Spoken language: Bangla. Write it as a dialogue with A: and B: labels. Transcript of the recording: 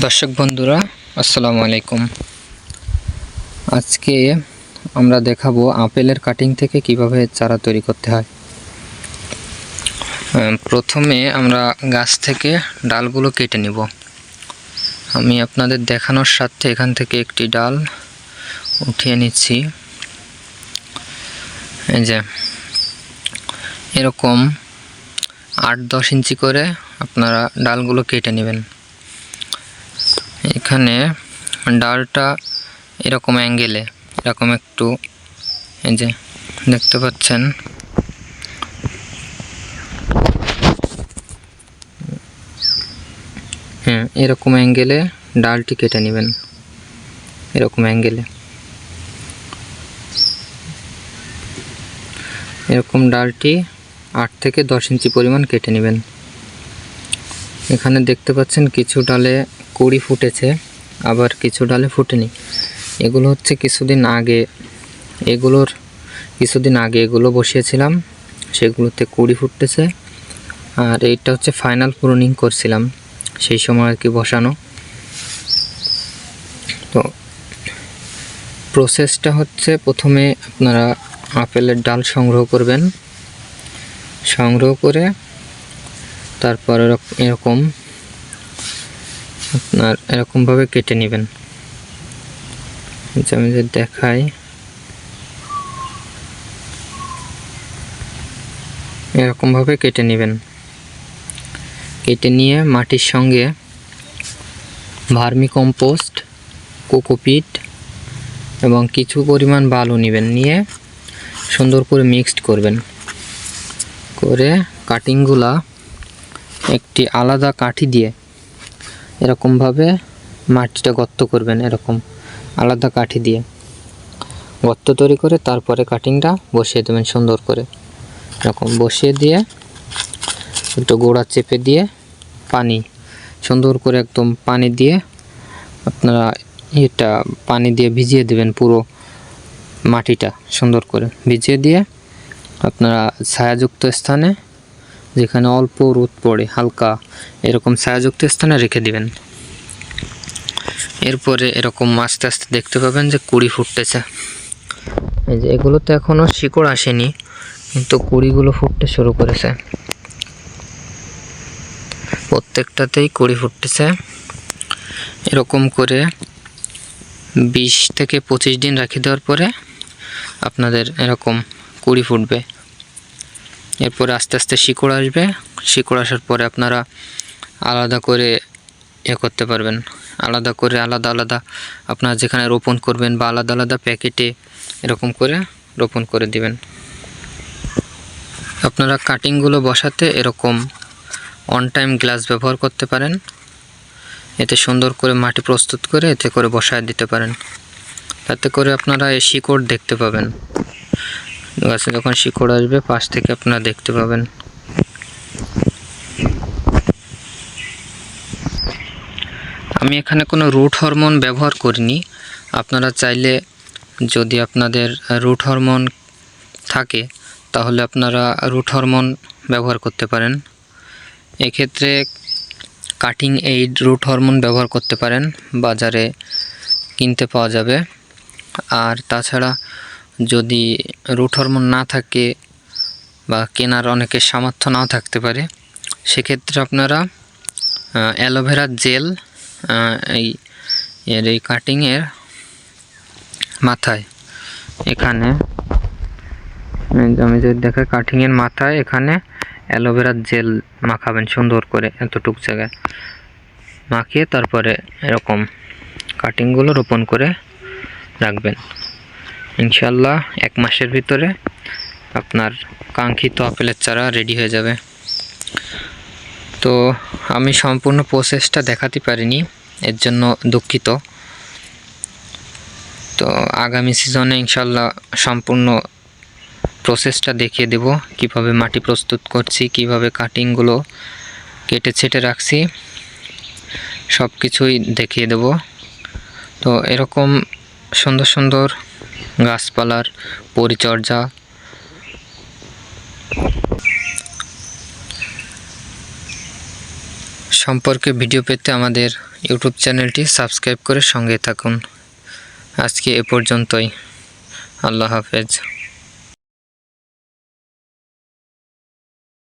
A: দর্শক বন্ধুরা, আসসালামু আলাইকুম। আজকে আমরা দেখাবো আপেলের কাটিং থেকে কীভাবে চারা তৈরি করতে হয়। প্রথমে আমরা গাছ থেকে ডালগুলো কেটে নিব। আমি আপনাদের দেখানোর সাথে এখান থেকে একটি ডাল উঠিয়ে নিচ্ছি। এই যে, এরকম আট দশ ইঞ্চি করে আপনারা ডালগুলো কেটে নেবেন। এখানে ডালটা এরকম অ্যাঙ্গেলে এরকম একটু, এই যে দেখতে পাচ্ছেন। হ্যাঁ এরকম অ্যাঙ্গেলে ডালটি কেটে নেবেন। এরকম অ্যাঙ্গেলে এরকম ডালটি আট থেকে দশ ইঞ্চি পরিমাণ কেটে নেবেন। এখানে দেখতে পাচ্ছেন কিছু ডালে কুড়ি ফুটেছে, আবার কিছু ডালে ফুটেনি। এগুলো হচ্ছে কিছুদিন আগে, এগুলোর কিছুদিন আগে এগুলো বসিয়েছিলাম, সেগুলোতে কুড়ি ফুটতেছে আর এইটা হচ্ছে ফাইনাল প্রুনিং করছিলাম, সেই সময় আর কি বসানো। তো প্রসেসটা হচ্ছে প্রথমে আপনারা আপেলের ডাল সংগ্রহ করবেন। সংগ্রহ করে তারপর এরক- এরকম আপনার এরকমভাবে কেটে নেবেন। যে আমি যে দেখাই। এরকমভাবে কেটে নেবেন। কেটে নিয়ে মাটির সঙ্গে ভার্মি কম্পোস্ট কোকোপিট এবং কিছু পরিমাণ বালু নেবেন। নিয়ে সুন্দর করে মিক্সড করবেন। করে কাটিংগুলা একটি আলাদা কাঠি দিয়ে এরকমভাবে মাটিটা গর্ত করবেন এরকম আলাদা কাঠি দিয়ে। গর্ত তৈরি করে তারপরে কাটিংটা বসিয়ে দেবেন সুন্দর করে। এরকম বসিয়ে দিয়ে একটু গোড়া চেপে দিয়ে পানি সুন্দর করে একদম পানি দিয়ে আপনারা এটা পানি দিয়ে ভিজিয়ে দেবেন পুরো মাটিটা সুন্দর করে। ভিজিয়ে দিয়ে আপনারা ছায়াযুক্ত স্থানে যেখানে অল্প রোদ পড়ে, হালকা এরকম ছায়াযুক্ত স্থানে রেখে দিবেন। এরপরে এরকম আস্তে আস্তে দেখতে পাবেন যে কুড়ি ফুটতেছে। এই যে এগুলোতে এখনও শিকড় আসেনি, কিন্তু কুড়িগুলো ফুটতে শুরু করেছে। প্রত্যেকটাতেই কুড়ি ফুটতেছে। এরকম করে বিশ থেকে পঁচিশ দিন রাখি দেওয়ার পরে আপনাদের এরকম কুড়ি ফুটবে। এরপরে আস্তে আস্তে শিকড় আসবে। শিকড় আসার পরে আপনারা আলাদা করে এ করতে পারবেন। আলাদা করে আলাদা আলাদা আপনারা যেখানে রোপণ করবেন বা আলাদা আলাদা প্যাকেটে এরকম করে রোপণ করে দিবেন। আপনারা কাটিংগুলো বসাতে এরকম অন টাইম গ্লাস ব্যবহার করতে পারেন। এতে সুন্দর করে মাটি প্রস্তুত করে এতে করে বসায় দিতে পারেন। তাতে করে আপনারা এই শিকড় দেখতে পাবেন। গাছে যখন শিকড় আসবে, পাশ থেকে আপনারা দেখতে পাবেন। আমি এখানে কোনো রুট হরমোন ব্যবহার করিনি। আপনারা চাইলে যদি আপনাদের রুট হরমোন থাকে, তাহলে আপনারা রুট হরমোন ব্যবহার করতে পারেন। এক্ষেত্রে কাটিং এইড রুট হরমোন ব্যবহার করতে পারেন, বাজারে কিনতে পাওয়া যাবে। আর তাছাড়া যদি রুট হরমোন না থাকে বা কেনার অনেকের সামর্থ্য নাও থাকতে পারে, সেক্ষেত্রে আপনারা অ্যালোভেরা জেল এই, এর এই কাটিংয়ের মাথায়, এখানে আমি যে দেখা কাটিংয়ের মাথায়, এখানে অ্যালোভেরার জেল মাখাবেন সুন্দর করে এতটুক জায়গায়, মাখিয়ে তারপরে এরকম কাটিংগুলো রোপণ করে রাখবেন। ইনশাল্লাহ এক মাসের ভিতরে আপনার কাঙ্ক্ষিত আপেলের চারা রেডি হয়ে যাবে। তো আমি সম্পূর্ণ প্রসেসটা দেখাতে পারিনি, এর জন্য দুঃখিত। তো আগামী সিজনে ইনশাল্লাহ সম্পূর্ণ প্রসেসটা দেখিয়ে দেব, কীভাবে মাটি প্রস্তুত করছি, কীভাবে কাটিংগুলো কেটে ছেটে রাখছি সব কিছুই দেখিয়ে দেব। তো এরকম সুন্দর সুন্দর গাছপালার পরিচর্যা। সম্পর্কে ভিডিও পেতে আমাদের ইউটিউব চ্যানেলটি সাবস্ক্রাইব করে সঙ্গে থাকুন। আজকে এ পর্যন্তই। আল্লাহ হাফেজ।